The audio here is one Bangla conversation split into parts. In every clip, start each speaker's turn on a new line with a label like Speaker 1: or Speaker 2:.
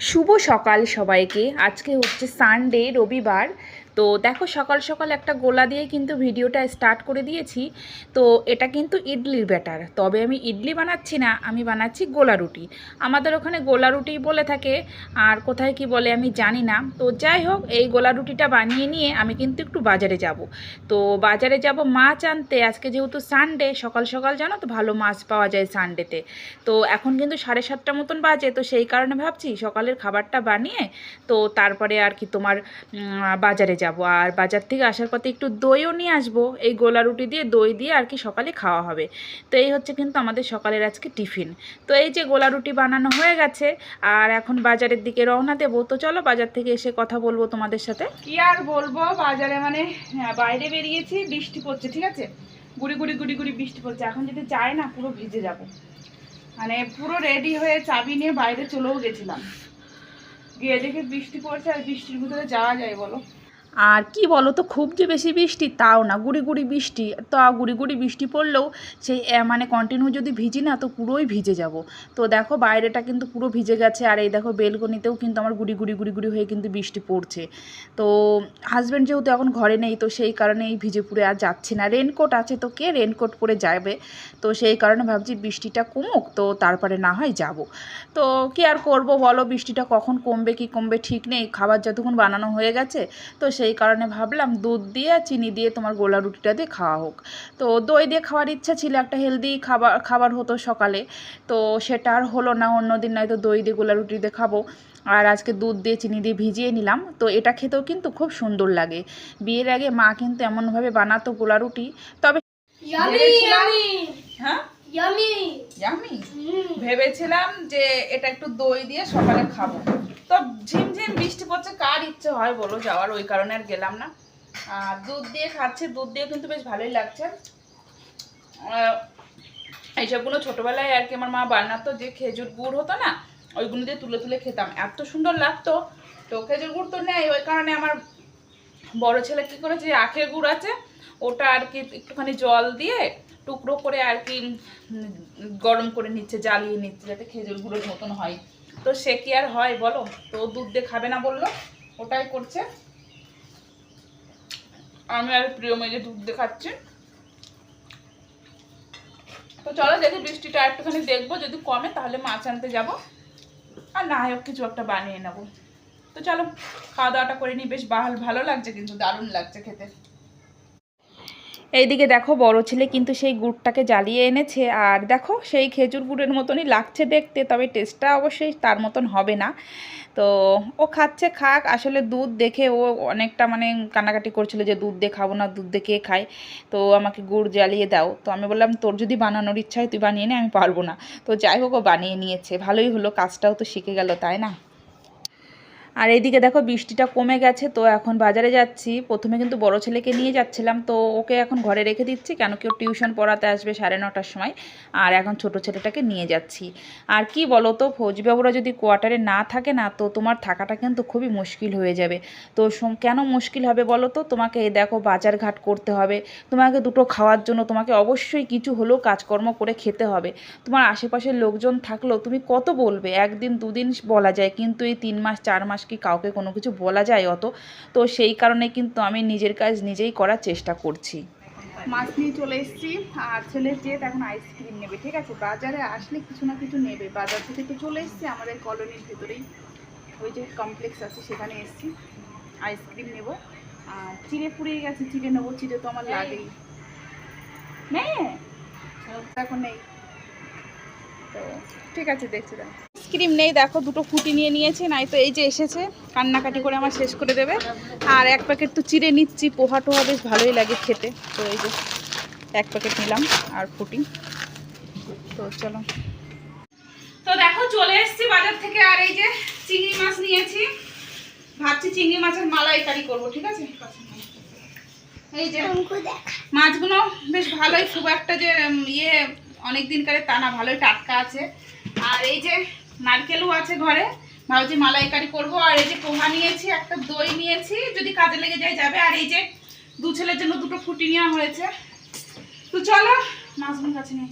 Speaker 1: শুভ সকাল সবাইকে। আজকে হচ্ছে সানডে রবিবার। তো দেখো সকাল সকাল একটা গোলা দিয়ে কিন্তু ভিডিওটা স্টার্ট করে দিয়েছি। তো এটা কিন্তু ইডলির ব্যাটার। তবে আমি ইডলি বানাচ্ছি না, আমি বানাচ্ছি গোলা রুটি। আমাদের ওখানে গোলা রুটি বলে থাকে, আর কোথায় কি বলে আমি জানি না। তো যাই হোক, এই গোলা রুটিটা বানিয়ে নিয়ে আমি কিন্তু একটু বাজারে যাব। তো বাজারে যাব মাছ আনতে। আজকে যেহেতু সানডে সকাল সকাল জানো তো, ভালো মাছ পাওয়া যায় সানডেতে তো। এখন কিন্তু সাড়ে সাতটা মতন বাজে, তো সেই কারণে ভাবছি সকালের খাবারটা বানিয়ে, তো তারপরে আর কি তোমার বাজারে যাব। আর বাজার থেকে আসার পথে একটু দইও নিয়ে আসব। এই গোলা রুটি দিয়ে দই দিয়ে আর কি সকালে খাওয়া হবে। তো এই হচ্ছে কিন্তু আমাদের সকালের আজকে টিফিন। তো এই যে গোলা রুটি বানানো হয়ে গেছে আর এখন বাজারের দিকে রওনা দেবো। তো চলো বাজার থেকে এসে কথা বলব তোমাদের সাথে। কি আর বলব? বাজারে মানে হ্যাঁ, বাইরে বেরিয়েছি বৃষ্টি পড়ছে ঠিক আছে? গুড়ি গুড়ি গুড়ি গুড়ি বৃষ্টি পড়ছে। এখন যদি যাই না পুরো ভিজে যাব। মানে পুরো রেডি হয়ে চাবি নিয়ে বাইরে চলেও গেছিলাম। গিয়ে দেখে বৃষ্টি পড়ছে আর বৃষ্টির ভিতরে যাওয়া যায় বলো? আর কি বলো তো, খুব যে বেশি বৃষ্টি তাও না। গুড়ি গুড়ি বৃষ্টি, তা গুড়ি গুড়ি বৃষ্টি পড়লেও সেই মানে কন্টিনিউ যদি ভিজি না, তো পুরোই ভিজে যাব। তো দেখো বাইরেটা কিন্তু পুরো ভিজে গেছে, আর এই দেখো বেলকনিতেও কিন্তু আমার গুড়ি গুড়ি গুড়ি গুড়ি হয়ে কিন্তু বৃষ্টি পড়ছে। তো হাজব্যান্ড যেহেতু এখন ঘরে নেই, তো সেই কারণে এই ভিজে পুরে আর যাচ্ছে না। রেনকোট আছে তো কে রেনকোট পরে যাবে? তো সেই কারণে ভাবছি বৃষ্টিটা কমুক, তো তারপরে না হয় যাব। তো কি আর করব বলো, বৃষ্টিটা কখন কমবে, কি কমবে ঠিক নেই। খাবার যতক্ষণ বানানো হয়ে গেছে, তো সেই কারণে ভাবলাম দুধ দিয়ে আর চিনি দিয়ে তোমার গোলা রুটিটা দিয়ে খাওয়া হোক। তো দই দিয়ে খাওয়ার ইচ্ছা ছিল একটা হেলদি খাবার খাবার হতো সকালে। তো সেটা আর হলো না অন্য অন্যদিন নয়তো দই দিয়ে গোলা রুটি দিয়ে খাব। আর আজকে দুধ দিয়ে চিনি দিয়ে ভিজিয়ে নিলাম। তো এটা খেতেও কিন্তু খুব সুন্দর লাগে। বিয়ের আগে মা কিন্তু এমনভাবে বানাতো গোলা রুটি। তবে হ্যাঁ? জামি
Speaker 2: Mm.
Speaker 1: ভেবেছিলাম যে এটা একটু দই দিয়ে সকালে খাব। তো ঝিমঝিম বৃষ্টি পড়ছে কার ইচ্ছে হয় বলো যাওয়ার ওই কারণে আর গেলাম না। আর দুধ দিয়ে খাচ্ছি দুধ দিয়ে কিন্তু বেশ ভালোই লাগছে। এইসবগুলো ছোটোবেলায় আর কি আমার মা বানাতো যে খেজুর গুড় হতো না ওইগুলো দিয়ে তুলে তুলে খেতাম। এত সুন্দর লাগতো। তো খেজুর গুড় তো নেই ওই কারণে আমার বড় ছেলে কী করেছে যে আখের গুড় আছে ওটা আর কি একটুখানি জল দিয়ে টুকরো করে আর কি গরম করে নিচ্ছে, জ্বালিয়ে নিচ্ছে, যাতে খেজুর গুঁড়োর মতন হয়। তো সে কি আর হয় বলো? তো দুধ দিয়ে খাবে না বলল? ওটাই করছে। আমি আর প্রিয় মেয়ে দুধ দিয়ে খাচ্ছি। তো চলো দেখি বৃষ্টিটা একটুখানি দেখব, যদি কমে তাহলে মাছ আনতে যাব। আর না হোক, কিছু একটা বানিয়ে নেব। তো চলো, খাওয়া দাওয়াটা করে নিই। বেশ ভালো ভালো লাগছে কিন্তু, দারুণ লাগছে খেতে। এইদিকে দেখো বড় ছেলে কিন্তু সেই গুড়টাকে জ্বালিয়ে এনেছে আর দেখো সেই খেজুর গুড়ের মতনই লাগছে দেখতে, তবে টেস্টটা অবশ্যই তার মতন হবে না। তো ও খাচ্ছে, খাক, আসলে দুধ দেখে ও অনেকটা মানে কান্নাকাটি করছিল যে দুধ দিয়ে খাব না, দুধ কে খায়? তো আমাকে গুড় জ্বালিয়ে দাও। তো আমি বললাম, তোর যদি বানানোর ইচ্ছা হয়, তুই বানিয়ে নে, আমি পারব না। তো যাই হোক, ও বানিয়ে নিয়েছে। ভালোই হলো, কাজটাও তো শিখে গেল, তাই না? আর এইদিকে দেখো বৃষ্টিটা কমে গেছে, তো এখন বাজারে যাচ্ছি। প্রথমে কিন্তু বড় ছেলেকে নিয়ে যাচ্ছিলাম, তো ওকে এখন ঘরে রেখে দিচ্ছি, কেন কেউ টিউশন পড়াতে আসবে সাড়ে নটার সময়। আর এখন ছোট ছেলেটাকে নিয়ে যাচ্ছি। আর কি বলো তো, ফৌজিবাবুরা যদি কোয়ার্টারে না থাকে না, তো তোমার থাকাটা কিন্তু খুবই মুশকিল হয়ে যাবে। তো কেন মুশকিল হবে বলো তো? তোমাকে এই দেখো বাজার ঘাট করতে হবে, তোমাকে দুটো খাওয়ার জন্য তোমাকে অবশ্যই কিছু হলেও কাজকর্ম করে খেতে হবে। তোমার আশেপাশের লোকজন থাকলেও তুমি কত বলবে? একদিন দুদিন বলা যায়, কিন্তু এই তিন মাস, চার মাস কি কাউকে কোনো কিছু বলা যায় অত? তো সেই কারণে কিন্তু আমি নিজের কাজ নিজেই করার চেষ্টা করছি। মাছ নিয়ে চলে এসেছি আর ছেলের জেদ এখন আইসক্রিম নেবে ঠিক আছে? বাজারে আসলে কিছু না কিছু নেবে। বাজার থেকে তো চলে এসেছি আমাদের কলোনির ভেতরেই। ওই যে কমপ্লেক্স আছে সেখানে এসেছি। আইসক্রিম নেব। আর চিড়ে ফুরিয়ে গেছে চিড়ে নেব চিড়ে তো আমার লাগেই। নেই এখন নেই। তো ঠিক আছে দেখছি দাও আইসক্রিম নেই দেখো দুটো ফুটি নিয়ে নিয়েছি নাই তো এই যে এসেছে কান্নাকাটি করে আমার শেষ করে দেবে। আর এক প্যাকেট তো চিড়ে নিচ্ছি পোহা টোহা বেশ ভালোই লাগে খেতে। তো এই যে এক প্যাকেট নিলাম আর ফুটি তো চলো। তো দেখো চলে এসেছি বাজার থেকে আর এই যে চিংড়ি মাছ নিয়েছি। ভাবছি চিংড়ি মাছের মালাইকারি করব ঠিক আছে? এই যে মাছগুলো বেশ ভালোই খুব একটা যে ইয়ে অনেক দিনকারে তা না ভালোই টাটকা আছে। আর এই যে নারকেলও আছে ঘরে। ভাবছি মালাইকারি করব। আর এই যে পোহা নিয়েছি, একটা দই নিয়েছি, যদি কাজে লেগে যায় যাবে। আর এই যে দু ছেলের জন্য দুটো ফুটি নেওয়া হয়েছে। তো চলো, মাছগুলো কাছে নেই।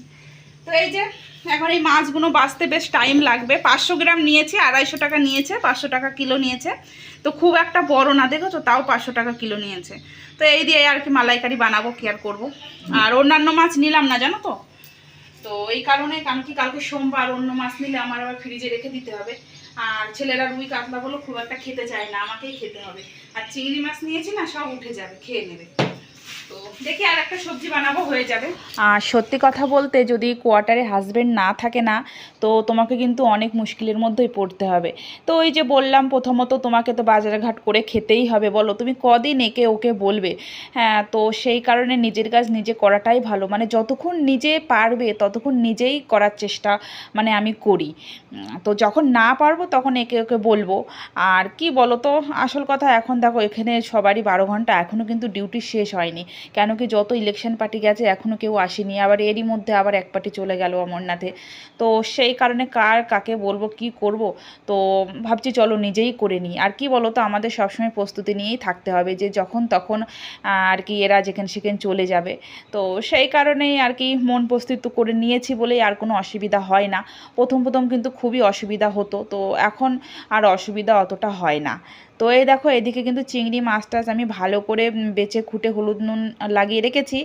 Speaker 1: তো এই যে, এখন এই মাছগুলো বাঁচতে বেশ টাইম লাগবে। পাঁচশো গ্রাম নিয়েছে, আড়াইশো টাকা নিয়েছে, পাঁচশো টাকা কিলো নিয়েছে। তো খুব একটা বড় না দেখো তো তাও পাঁচশো টাকা কিলো নিয়েছে। তো এই দিয়ে আর কি মালাইকারি বানাবো, কি আর করব। আর অন্যান্য মাছ নিলাম না, জানো তো? তো এই কারণে কারণ কি কালকে সোমবার, অন্য মাছ নিলে আমার আবার ফ্রিজে রেখে দিতে হবে। আর ছেলেরা রুই, কাতলা বলো খুব একটা খেতে চায় না, আমাকেই খেতে হবে। আর চিংড়ি মাছ নিয়েছি না, সব উঠে যাবে, খেয়ে নেবে। দেখি আর একটা সবজি বানাবো, হয়ে যাবে। আর সত্যি কথা বলতে যদি কোয়ার্টারে হাজবেন্ড না থাকে না, তো তোমাকে কিন্তু অনেক মুশকিলের মধ্যেই পড়তে হবে। তো ওই যে বললাম, প্রথমত তোমাকে তো বাজারঘাট করে খেতেই হবে, বলো তুমি কদিন একে ওকে বলবে? হ্যাঁ তো সেই কারণে নিজের কাজ নিজে করাটাই ভালো। মানে যতক্ষণ নিজে পারবে, ততক্ষণ নিজেই করার চেষ্টা মানে আমি করি। তো যখন না পারব, তখন একে ওকে বলব। আর কি বলো তো আসল কথা এখন দেখো, এখানে সবারই বারো ঘণ্টা এখনও কিন্তু ডিউটি শেষ হয়নি। কেন কি যত ইলেকশন পার্টি গেছে এখনও কেউ আসেনি। আবার এরই মধ্যে আবার এক পার্টি চলে গেল অমরনাথে। তো সেই কারণে কার কাকে বলব, কি করব? তো ভাবছি চলো নিজেই করে নিই। আর কি বলো তো আমাদের সবসময় প্রস্তুতি নিয়েই থাকতে হবে যে যখন তখন আর কি এরা যেখানে সেখানে চলে যাবে। তো সেই কারণেই আর কি মন প্রস্তুত করে নিয়েছি বলেই আর কোনো অসুবিধা হয় না। প্রথম প্রথম কিন্তু খুবই অসুবিধা হতো। তো এখন আর অসুবিধা অতটা হয় না। তো এই দেখো, এদিকে কিন্তু চিংড়ি, মাছ টাছ আমি ভালো করে বেছে খুঁটে হলুদ নুন লাগিয়ে রেখেছি।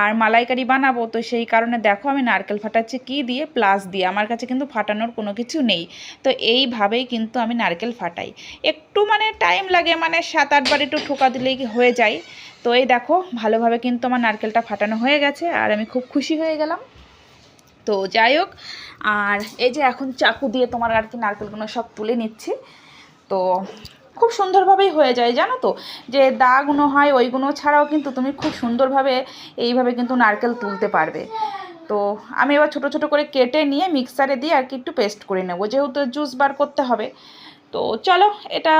Speaker 1: আর মালাইকারি বানাবো, তো সেই কারণে দেখো আমি নারকেল ফাটাচ্ছি কি দিয়ে? প্লাস দিয়ে। আমার কাছে কিন্তু ফাটানোর কোনো কিছু নেই। তো এইভাবেই কিন্তু আমি নারকেল ফাটাই। একটু মানে টাইম লাগে মানে সাত আটবার একটু ঠোকা দিলেই হয়ে যায়। তো এই দেখো, ভালোভাবে কিন্তু আমার নারকেলটা ফাটানো হয়ে গেছে, আর আমি খুব খুশি হয়ে গেলাম। তো যাই হোক, আর এই যে এখন চাকু দিয়ে তোমার আর কি নারকেলগুলো সব তুলে নিচ্ছি। তো খুব সুন্দরভাবেই হয়ে যায়, জানো তো? যে দাগুলো হয় ওইগুলো ছাড়াও কিন্তু তুমি খুব সুন্দরভাবে এইভাবে কিন্তু নারকেল তুলতে পারবে। তো আমি এবার ছোট ছোট করে কেটে নিয়ে মিক্সারে দিয়ে আর কি একটু পেস্ট করে নেব, যেহেতু জুস বার করতে হবে। তো চলো, এটা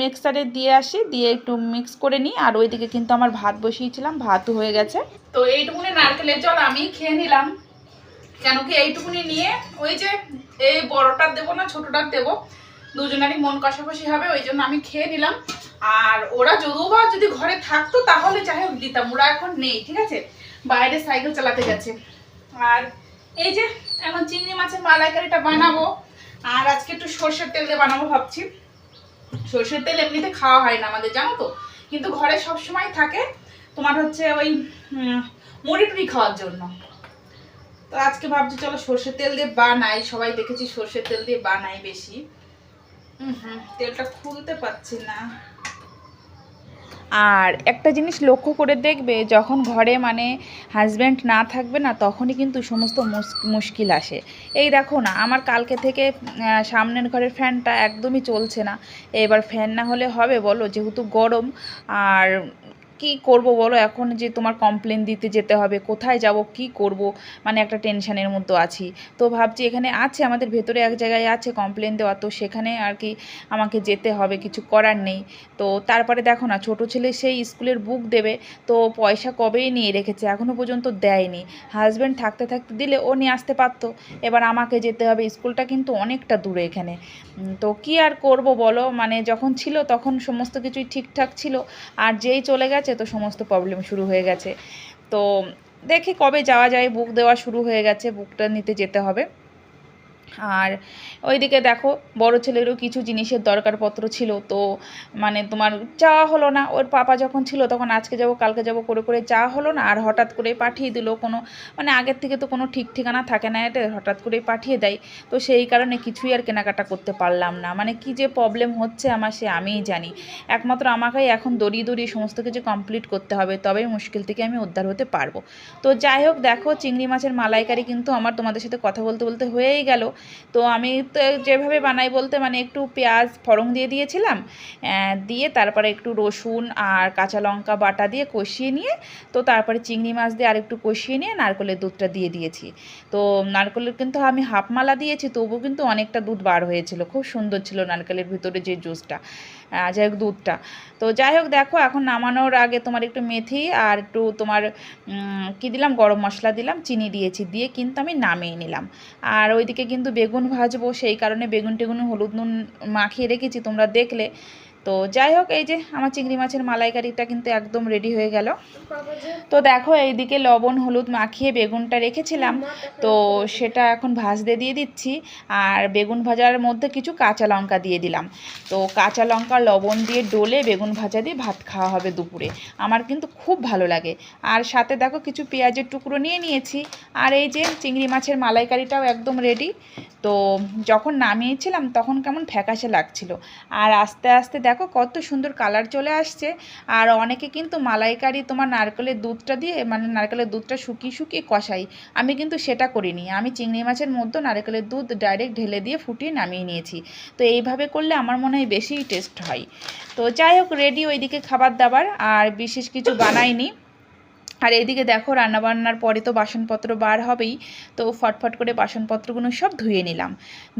Speaker 1: মিক্সারে দিয়ে আসি, দিয়ে একটু মিক্স করে নিই। আর ওইদিকে কিন্তু আমার ভাত বসিয়েছিলাম, ভাতও হয়ে গেছে। তো এইটুকুনি নারকেলের জল আমি খেয়ে নিলাম। কেন কি এইটুকুনি নিয়ে ওই যে এই বড়টার দেবো না, ছোটটার দেবো। দুজনেরই মন কষাকষি হবে, ওই জন্য আমি খেয়ে নিলাম। আর ওরা যদিও বা যদি ঘরে থাকতো, তাহলে যাই হোক দিতাম, ওরা এখন নেই, ঠিক আছে? বাইরে সাইকেল চালাতে গেছে আর এই যে, এখন চিংড়ি মাছের মালাইকারিটা বানাবো। আর আজকে একটু সর্ষের তেল দিয়ে বানাবো ভাবছি। সর্ষের তেল এমনিতে খাওয়া হয় না আমাদের, জানো তো? কিন্তু ঘরে সব সময় থাকে তোমার হচ্ছে ওই মুড়ি টুড়ি খাওয়ার জন্য। তো আজকে ভাবছি চলো সর্ষের তেল দিয়ে বানাই, সবাই দেখেছি সর্ষের তেল দিয়ে বানাই বেশি। হুম তেলটা খুলতে পারছি না। আর একটা জিনিস লক্ষ্য করে দেখবে, যখন ঘরে মানে হাজব্যান্ড না থাকবে না, তখনই কিন্তু সমস্ত মুস- মুশকিল আসে। এই দেখো না, আমার কালকে থেকে সামনের ঘরের ফ্যানটা একদমই চলছে না। এবার ফ্যান না হলে হবে, বলো, যেহেতু গরম, আর কি করব বলো? এখন যে তোমার কমপ্লেন দিতে যেতে হবে, কোথায় যাব, কি করব? মানে একটা টেনশানের মধ্যে আছি। তো ভাবছি এখানে আছে, আমাদের ভেতরে এক জায়গায় আছে কমপ্লেন দেওয়া। তো সেখানে আর কি আমাকে যেতে হবে, কিছু করার নেই। তো তারপরে দেখো না, ছোট ছেলে সেই স্কুলের বুক দেবে। তো পয়সা কবেই নিয়ে রেখেছে? এখনও পর্যন্ত দেয়নি। হাজব্যান্ড থাকতে থাকতে দিলে ও নিয়ে আসতে পারতো। এবার আমাকে যেতে হবে। স্কুলটা কিন্তু অনেকটা দূরে এখানে। তো কি আর করব বলো? মানে যখন ছিল তখন সমস্ত কিছুই ঠিকঠাক ছিল। আর যেই চলে গেছে তো সমস্ত প্রবলেম শুরু হয়ে গেছে। তো দেখি কবে যাওয়া যায় বুক দেওয়া শুরু হয়ে গেছে বুকটা নিতে যেতে হবে। আর ওইদিকে দেখো, বড় ছেলেরও কিছু জিনিসের দরকারপত্র ছিল, তো মানে তোমার যাওয়া হলো না। ওর পাপা যখন ছিল তখন আজকে যাব, কালকে যাব, করে করে যাওয়া হলো না। আর হঠাৎ করে পাঠিয়ে দিল কোনো মানে আগের থেকে তো কোনো ঠিক ঠিকানা থাকে না এটা হঠাৎ করেই পাঠিয়ে দেয়। তো সেই কারণে কিছুই আর কেনাকাটা করতে পারলাম না। মানে কি যে প্রবলেম হচ্ছে আমার সে আমিই জানি। একমাত্র আমাকেই এখন দড়িয়ে দড়িয়ে সমস্ত কিছু কমপ্লিট করতে হবে, তবেই মুশকিল থেকে আমি উদ্ধার হতে পারব। তো যাই হোক, দেখো, চিংড়ি মাছের মালাইকারি কিন্তু আমার তোমাদের সাথে কথা বলতে বলতে হয়েই গেল। তো আমি তো যেভাবে বানাই বলতে মানে একটু পেঁয়াজ ফড়ং দিয়ে দিয়েছিলাম দিয়ে তারপরে একটু রসুন আর কাঁচা লঙ্কা বাটা দিয়ে কষিয়ে নিয়ে, তো তারপরে চিংড়ি মাছ দিয়ে আরেকটু কষিয়ে নিয়ে নারকলের দুধটা দিয়ে দিয়েছি। তো নারকলের কিন্তু আমি হাফ মালা দিয়েছি, তবুও কিন্তু অনেকটা দুধ বার হয়েছিল, খুব সুন্দর ছিল নারকেলের ভিতরে যে জুসটা। যাই হোক দুধটা। তো যাই হোক দেখো, এখন নামানোর আগে তোমার একটু মেথি আর একটু তোমার কি দিলাম? গরম মশলা দিলাম, চিনি দিয়েছি, দিয়ে কিন্তু আমি নামিয়ে নিলাম। আর ওইদিকে কিন্তু বেগুন ভাজবো, সেই কারণে বেগুন টেগুন, হলুদ নুন মাখিয়ে রেখেছি, তোমরা দেখলে। তো যাই হোক, এই যে আমার চিংড়ি মাছের মালাইকারিটা কিন্তু একদম রেডি হয়ে গেল। তো দেখো, এইদিকে লবণ, হলুদ মাখিয়ে বেগুনটা রেখেছিলাম। তো সেটা এখন ভাজতে দিয়ে দিচ্ছি। আর বেগুন ভাজার মধ্যে কিছু কাঁচা লঙ্কা দিয়ে দিলাম। তো কাঁচা লঙ্কা, লবণ দিয়ে ডলে বেগুন ভাজা দিয়ে ভাত খাওয়া হবে দুপুরে। আমার কিন্তু খুব ভালো লাগে। আর সাথে দেখো, কিছু পেঁয়াজের টুকরো নিয়ে নিয়েছি। আর এই যে চিংড়ি মাছের মালাইকারিটাও একদম রেডি তো যখন নামিয়েছিলাম, তখন কেমন ফ্যাকাশে লাগছিল। আর আস্তে আস্তে দেখো কত সুন্দর কালার চলে আসছে। আর অনেকে কিন্তু মালাইকারি তোমার নারকেলের দুধটা দিয়ে মানে নারকেলের দুধটা শুকিয়ে শুকিয়ে কষাই। আমি কিন্তু সেটা করিনি। আমি চিংড়ি মাছের মধ্যে নারকেলের দুধ ডাইরেক্ট ঢেলে দিয়ে ফুটিয়ে নামিয়ে নিয়েছি। তো এইভাবে করলে আমার মনে হয় বেশি টেস্ট হয়। তো যাই হোক রেডি ওইদিকে খাবার দাবার। আর বিশেষ কিছু বানাইনি। আর এইদিকে দেখো, রান্নাবান্নার পরে তো বাসনপত্র বার হবেই, তো ফটফট করে বাসনপত্রগুলো সব ধুয়ে নিলাম।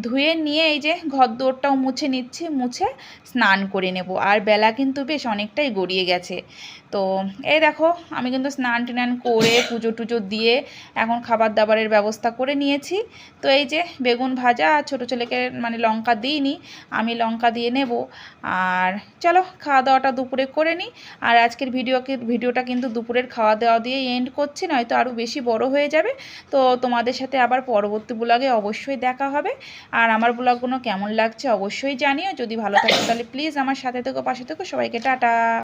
Speaker 1: ধুয়ে নিয়ে এই যে ঘর দৌড়টাও মুছে নিচ্ছি, মুছে স্নান করে নেব। আর বেলা কিন্তু বেশ অনেকটাই গড়িয়ে গেছে। তো এই দেখো, আমি কিন্তু স্নান টান করে পুজো টুজো দিয়ে এখন খাবার দাবারের ব্যবস্থা করে নিয়েছি। তো এই যে বেগুন ভাজা আর ছোটো ছেলেকে মানে লঙ্কা দিইনি, আমি লঙ্কা দিয়ে নেব। আর চলো, খাওয়া দাওয়াটা দুপুরে করে নিই। আর আজকের ভিডিওকে ভিডিওটা কিন্তু দুপুরের খাওয়া দাওয়া দিয়ে এন্ড করছি, নয়তো আরও বেশি বড় হয়ে যাবে। তো তোমাদের সাথে আবার পরবর্তী ব্লগে অবশ্যই দেখা হবে। আর আমার ব্লগগুলো কেমন লাগছে অবশ্যই জানিও। যদি ভালো থাকে তাহলে প্লিজ আমার সাথে থেকো, পাশে থেকো। সবাইকে টাটা।